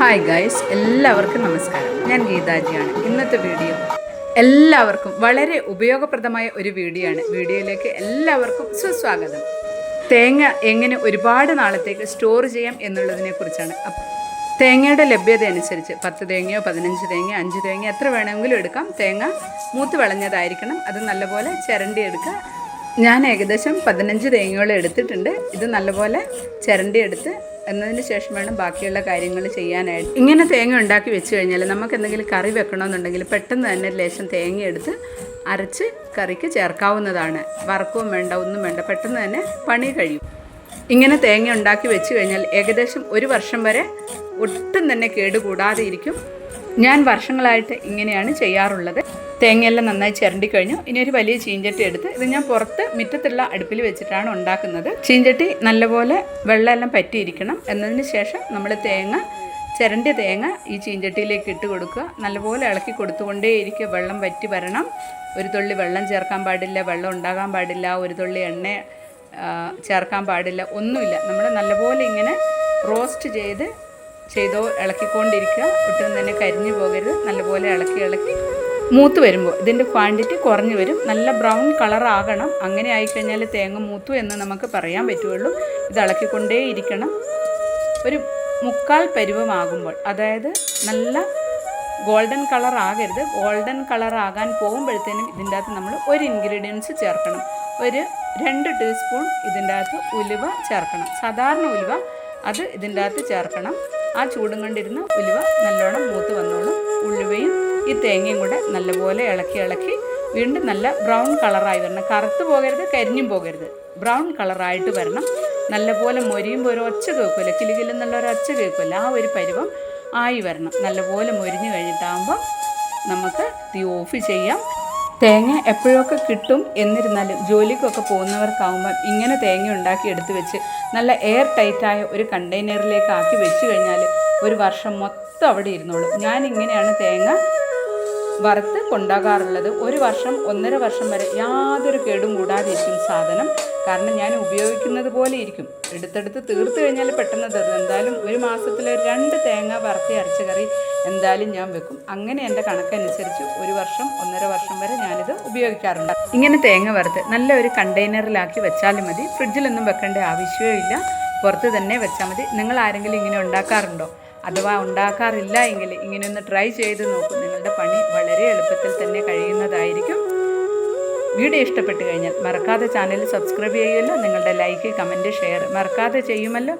Hi guys എല്ലാവർക്കും നമസ്കാരം. ഞാൻ ഗീതാജിയാണ്. ഇന്നത്തെ വീഡിയോ എല്ലാവർക്കും വളരെ ഉപയോഗപ്രദമായ ഒരു വീഡിയോ ആണ്. വീഡിയോയിലേക്ക് എല്ലാവർക്കും സുസ്വാഗതം. തേങ്ങ എങ്ങനെ ഒരുപാട് നാളത്തേക്ക് സ്റ്റോർ ചെയ്യാം എന്നുള്ളതിനെ കുറിച്ചാണ്. തേങ്ങയുടെ ലഭ്യത അനുസരിച്ച് പത്ത് തേങ്ങയോ പതിനഞ്ച് തേങ്ങയോ അഞ്ച് തേങ്ങ എത്ര വേണമെങ്കിലും എടുക്കാം. തേങ്ങ മൂത്ത് വളഞ്ഞതായിരിക്കണം. അത് നല്ലപോലെ ചിരണ്ടി എടുക്കുക. ഞാൻ ഏകദേശം പതിനഞ്ച് തേങ്ങകൾ എടുത്തിട്ടുണ്ട്. ഇത് നല്ലപോലെ ചിരണ്ടി എടുത്ത് എന്നതിന് ശേഷം വേണം ബാക്കിയുള്ള കാര്യങ്ങൾ ചെയ്യാനായിട്ട്. ഇങ്ങനെ തേങ്ങ ഉണ്ടാക്കി വെച്ച് കഴിഞ്ഞാൽ നമുക്ക് എന്തെങ്കിലും കറി വെക്കണമെന്നുണ്ടെങ്കിൽ പെട്ടെന്ന് തന്നെ ലേശം തേങ്ങ എടുത്ത് അരച്ച് കറിക്ക് ചേർക്കാവുന്നതാണ്. വറക്കവും വേണ്ട ഒന്നും വേണ്ട പെട്ടെന്ന് തന്നെ പണി കഴിയും. ഇങ്ങനെ തേങ്ങ ഉണ്ടാക്കി വെച്ച് കഴിഞ്ഞാൽ ഏകദേശം ഒരു വർഷം വരെ ഒട്ടും തന്നെ കേടുകൂടാതെ ഇരിക്കും. ഞാൻ വർഷങ്ങളായിട്ട് ഇങ്ങനെയാണ് ചെയ്യാറുള്ളത്. തേങ്ങയെല്ലാം നന്നായി ചിരണ്ടി കഴിഞ്ഞു. ഇനി ഒരു വലിയ ചീഞ്ചട്ടി എടുത്ത് ഇത് ഞാൻ പുറത്ത് മുറ്റത്തുള്ള അടുപ്പിൽ വെച്ചിട്ടാണ് ഉണ്ടാക്കുന്നത്. ചീഞ്ചട്ടി നല്ലപോലെ വെള്ളമെല്ലാം പറ്റിയിരിക്കണം. എന്നതിന് ശേഷം നമ്മൾ തേങ്ങ ചിരണ്ടിയ തേങ്ങ ഈ ചീഞ്ചട്ടിയിലേക്ക് ഇട്ട് കൊടുക്കുക. നല്ലപോലെ ഇളക്കി കൊടുത്തുകൊണ്ടേയിരിക്കുക. വെള്ളം വറ്റി വരണം. ഒരു തുള്ളി വെള്ളം ചേർക്കാൻ പാടില്ല. വെള്ളം ഉണ്ടാകാൻ പാടില്ല. ഒരു തുള്ളി എണ്ണ ചേർക്കാൻ പാടില്ല. ഒന്നുമില്ല. നമ്മൾ നല്ലപോലെ ഇങ്ങനെ റോസ്റ്റ് ചെയ്ത് ചെയ്തോ ഇളക്കിക്കൊണ്ടിരിക്കുക. ഒട്ടും തന്നെ കരിഞ്ഞു പോകരുത്. നല്ലപോലെ ഇളക്കി ഇളക്കി മൂത്ത് വരുമ്പോൾ. ഇതിന്റെ ക്വാണ്ടിറ്റി കുറഞ്ഞു വരും. നല്ല ബ്രൗൺ കളർ ആകണം. അങ്ങനെ ആയിക്കഴിഞ്ഞാൽ തേങ്ങ മൂത്തു എന്ന് നമുക്ക് പറയാൻ പറ്റുള്ളൂ. ഇത് ഇളക്കിക്കൊണ്ടേ ഇരിക്കണം. ഒരു മുക്കാൽ പരുവമാകുമ്പോൾ അതായത് നല്ല ഗോൾഡൻ കളർ ആകരുത്. ഗോൾഡൻ കളർ ആകാൻ പോകുമ്പോഴത്തേനും ഇതിന്റെ അകത്ത് നമ്മൾ ഒരു ഇൻഗ്രീഡിയൻസ് ചേർക്കണം. ഒരു രണ്ട് ടീസ്പൂൺ ഇതിന്റെ അകത്ത് ഉലുവ ചേർക്കണം. സാധാരണ ഉലുവ അത് ഇതിന്റെ അകത്ത് ചേർക്കണം. ആ ചൂടും കൊണ്ടിരുന്ന് ഉലുവ നല്ലോണം മൂത്ത് വന്നോളും. ഉലുവയും ഈ തേങ്ങയും കൂടെ നല്ലപോലെ ഇളക്കി ഇളക്കി വീണ്ടും നല്ല ബ്രൗൺ കളറായി വരണം. കറുത്ത് പോകരുത് കരിഞ്ഞും പോകരുത്. ബ്രൗൺ കളറായിട്ട് വരണം. നല്ലപോലെ മൊരിയുമ്പോൾ ഒരു ഒച്ച കേൾക്കുമല്ലോ കിലുകിലെന്നുള്ള ഒരു ഒച്ച കേൾക്കുമല്ലോ ആ ഒരു പരുവം ആയി വരണം. നല്ലപോലെ മൊരിഞ്ഞ് കഴിഞ്ഞിട്ടാകുമ്പോൾ നമുക്ക് തീ ഓഫ് ചെയ്യാം. തേങ്ങ എപ്പോഴൊക്കെ കിട്ടും എന്നിരുന്നാലും ജോലിക്കൊക്കെ പോകുന്നവർക്കാവുമ്പം ഇങ്ങനെ തേങ്ങ ഉണ്ടാക്കി എടുത്തു വെച്ച് നല്ല എയർ ടൈറ്റായ ഒരു കണ്ടെയ്നറിലേക്ക് ആക്കി വെച്ച് കഴിഞ്ഞാൽ ഒരു വർഷം മൊത്തം അവിടെ ഇരുന്നോളും. ഞാൻ ഇങ്ങനെയാണ് തേങ്ങ വറുത്ത് കൊണ്ടാകാറുള്ളത് ഒരു വർഷം ഒന്നര വർഷം വരെ യാതൊരു കേടും കൂടാതെ ഇരിക്കും സാധനം. കാരണം ഞാൻ ഉപയോഗിക്കുന്നത് പോലെ ഇരിക്കും. എടുത്തെടുത്ത് തീർത്ത് കഴിഞ്ഞാൽ പെട്ടെന്ന് തീർന്നു എന്തായാലും ഒരു മാസത്തിൽ രണ്ട് തേങ്ങ വറുത്തി അരച്ച കറി എന്തായാലും ഞാൻ വെക്കും. അങ്ങനെ എന്റെ കണക്കനുസരിച്ച് ഒരു വർഷം ഒന്നര വർഷം വരെ ഞാനിത് ഉപയോഗിക്കാറുണ്ട്. ഇങ്ങനെ തേങ്ങ വറുത്ത് നല്ല ഒരു കണ്ടെയ്നറിലാക്കി വെച്ചാലും മതി. ഫ്രിഡ്ജിലൊന്നും വെക്കേണ്ട ആവശ്യമേ ഇല്ല പുറത്ത് തന്നെ വെച്ചാൽ മതി. നിങ്ങൾ ആരെങ്കിലും ഇങ്ങനെ ഉണ്ടാക്കാറുണ്ടോ? അഥവാ ഉണ്ടാക്കാറില്ല എങ്കിൽ ഇങ്ങനെയൊന്ന് ട്രൈ ചെയ്ത് നോക്കൂ. നിങ്ങളുടെ പണി വളരെ എളുപ്പത്തിൽ തന്നെ കഴിയുന്നതായിരിക്കും. വീഡിയോ ഇഷ്ടപ്പെട്ടു കഴിഞ്ഞാൽ മറക്കാതെ ചാനൽ സബ്സ്ക്രൈബ് ചെയ്യുമല്ലോ. നിങ്ങളുടെ ലൈക്ക് കമന്റ് ഷെയർ മറക്കാതെ ചെയ്യുമല്ലോ.